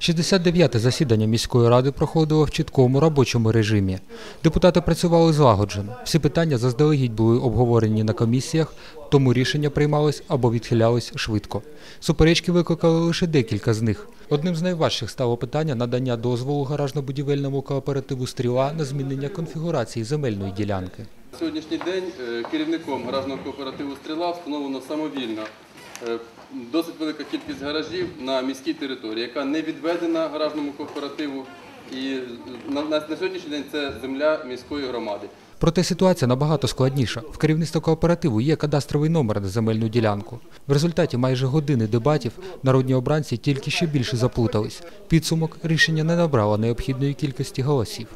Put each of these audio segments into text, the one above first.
69-те засідання міської ради проходило в чіткому робочому режимі. Депутати працювали злагоджено. Всі питання заздалегідь були обговорені на комісіях, тому рішення приймались або відхилялись швидко. Суперечки викликали лише декілька з них. Одним з найважчих стало питання надання дозволу гаражно-будівельному кооперативу Стріла на змінення конфігурації земельної ділянки. Сьогоднішній день е, керівником гаражного кооперативу Стріла встановлено самовільно досить велика кількість гаражів на міській території, яка не відведена гаражному кооперативу. І е, на, сьогоднішній день це земля міської громади. Проте ситуація набагато складніша. В керівництва кооперативу є кадастровий номер на земельну ділянку. В результаті майже години дебатів народні обранці тільки ще більше заплутались. Підсумок рішення не набрало необхідної кількості голосів.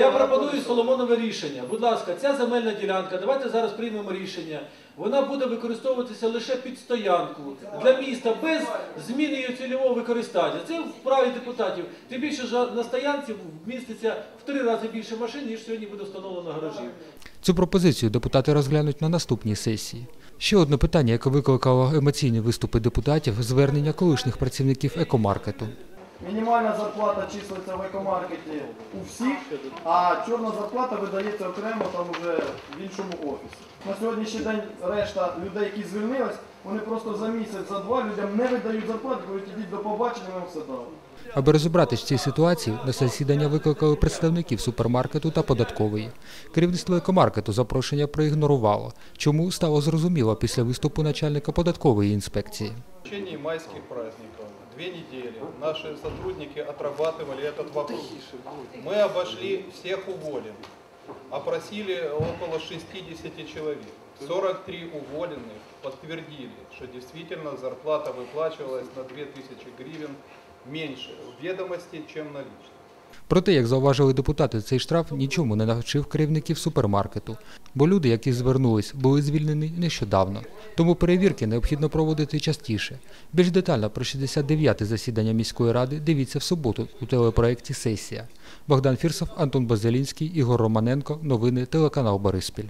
Я пропоную Соломонове рішення. Будь ласка, ця земельна ділянка, давайте зараз приймемо рішення. Вона буде використовуватися лише під стоянку для міста без зміни її цільового використання. Це в праві депутатів. Тим більше на стоянці вміститься в три рази більше машин, ніж сьогодні буде встановлено гаражів. Цю пропозицію депутати розглянуть на наступній сесії. Ще одне питання, яке викликало емоційні виступи депутатів – звернення колишніх працівників екомаркету. Мінімальна зарплата числиться в екомаркеті у всіх, а чорна зарплата видається окремо там уже в іншому офісі. На сьогоднішній день решта людей, які звільнились, вони просто за місяць, за два людям не видають зарплати, кажуть, ідіть до побачення, ми вам все дали. Аби розібратись в цій ситуації, на засідання викликали представників супермаркету та податкової. Керівництво екомаркету запрошення проігнорувало, чому стало зрозуміло після виступу начальника податкової інспекції. В течение майских праздников две недели наши сотрудники отрабатывали этот вопрос. Мы обошли всех уволенных, Опросили около 60 человек. 43 уволенных подтвердили, что действительно зарплата выплачивалась на 2000 гривен меньше в ведомости, чем наличные. Проте, як зауважили депутати, цей штраф нічому не навчив керівників супермаркету, бо люди, які звернулись, були звільнені нещодавно. Тому перевірки необхідно проводити частіше. Більш детально про 69-те засідання міської ради дивіться в суботу у телепроекті Сесія. Богдан Фірсов, Антон Базелінський, Ігор Романенко. Новини телеканал Бориспіль.